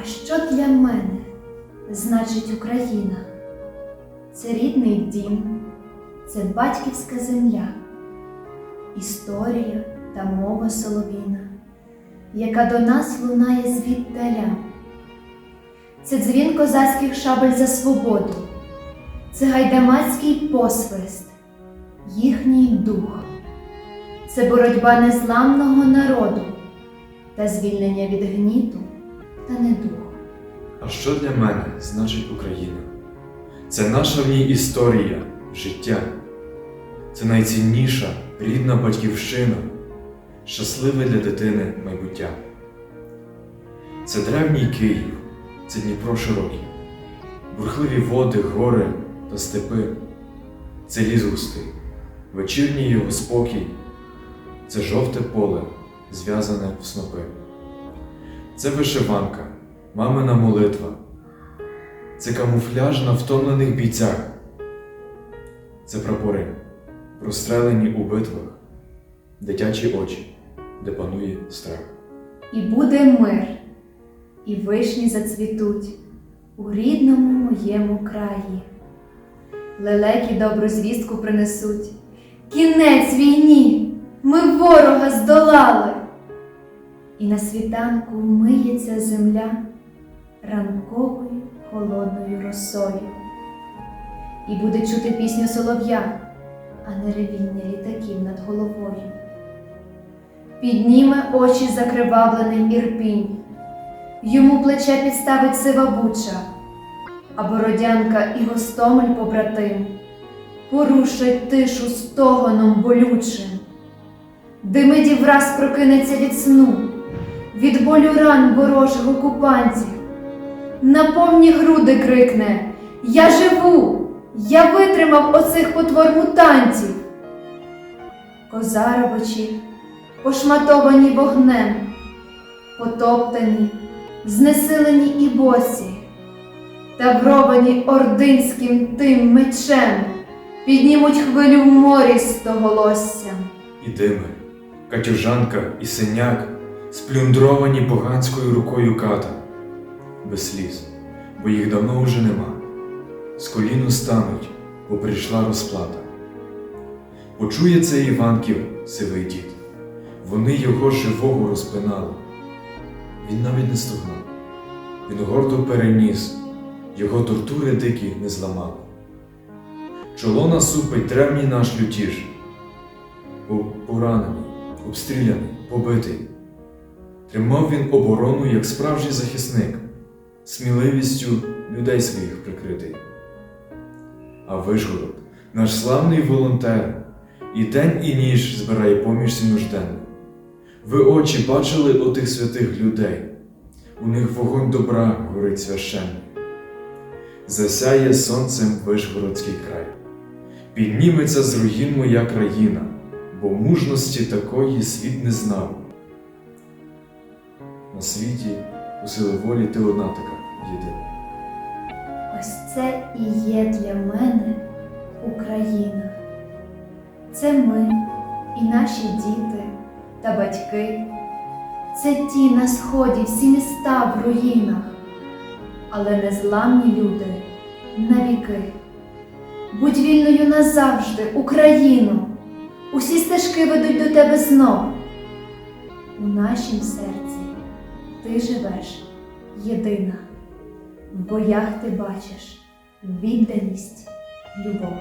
А що для мене значить Україна? Це рідний дім, це батьківська земля, історія та мова солов'їна, яка до нас лунає звіддаля. Це дзвін козацьких шабель за свободу, це гайдамацький посвист, їхній дух, це боротьба незламного народу та звільнення від гніту та не недух. А що для мене значить Україна? Це наша в ній історія, життя. Це найцінніша рідна батьківщина, щасливе для дитини майбуття. Це древній Київ, це Дніпро широкий, бурхливі води, гори та степи, це ліс густий, вечірній його спокій, це жовте поле, зв'язане в снопи. Це вишиванка, мамина молитва. Це камуфляж на втомлених бійцях. Це прапори, прострелені у битвах, дитячі очі, де панує страх. І буде мир, і вишні зацвітуть у рідному моєму краї. Лелеки добру звістку принесуть. Кінець війні! Ми ворога здолали. І на світанку миється земля ранковою холодною росою. І буде чути пісню солов'я, а не ревіння літаків над головою. Підніме очі закривавлений ірпінь, йому плече підставить сива буча, а бородянка і гостомель побратим порушать тишу стогоном болючим. Димидів враз прокинеться від сну, від болю ран ворожих окупантів. На повні груди крикне Я живу! Я витримав оцих потвор мутантів. Козаровичі, пошматовані вогнем, потоптані, знесилені і босі, тавровані ординським тим мечем, піднімуть хвилю морі стоголоссям. І дими, катюжанка і синяк, сплюндровані поганською рукою ката, без сліз, бо їх давно уже нема. З коліну стануть, бо прийшла розплата. Почує це Іванків сивий дід. Вони його живого розпинали. Він навіть не стогнав. Він гордо переніс, його тортури дикі не зламали. Чоло насупить древній наш лютіж, поранений, обстріляний, побитий. Тримав він оборону як справжній захисник, сміливістю людей своїх прикритий. А Вишгород, наш славний волонтер, і день і ніч збирає поміж нужденних. Ви очі бачили отих святих людей, у них вогонь добра горить священний. Засяє сонцем Вишгородський край, підніметься з руїн моя країна, бо мужності такої світ не знав. На світі у сили волі ти одна така єдина. Ось це і є для мене Україна. Це ми і наші діти та батьки. Це ті на сході всі міста в руїнах, але незламні люди навіки. Будь вільною назавжди, Україно, усі стежки ведуть до тебе знов. У нашім серці ти живеш єдина. В боях ти бачиш відданість, любов.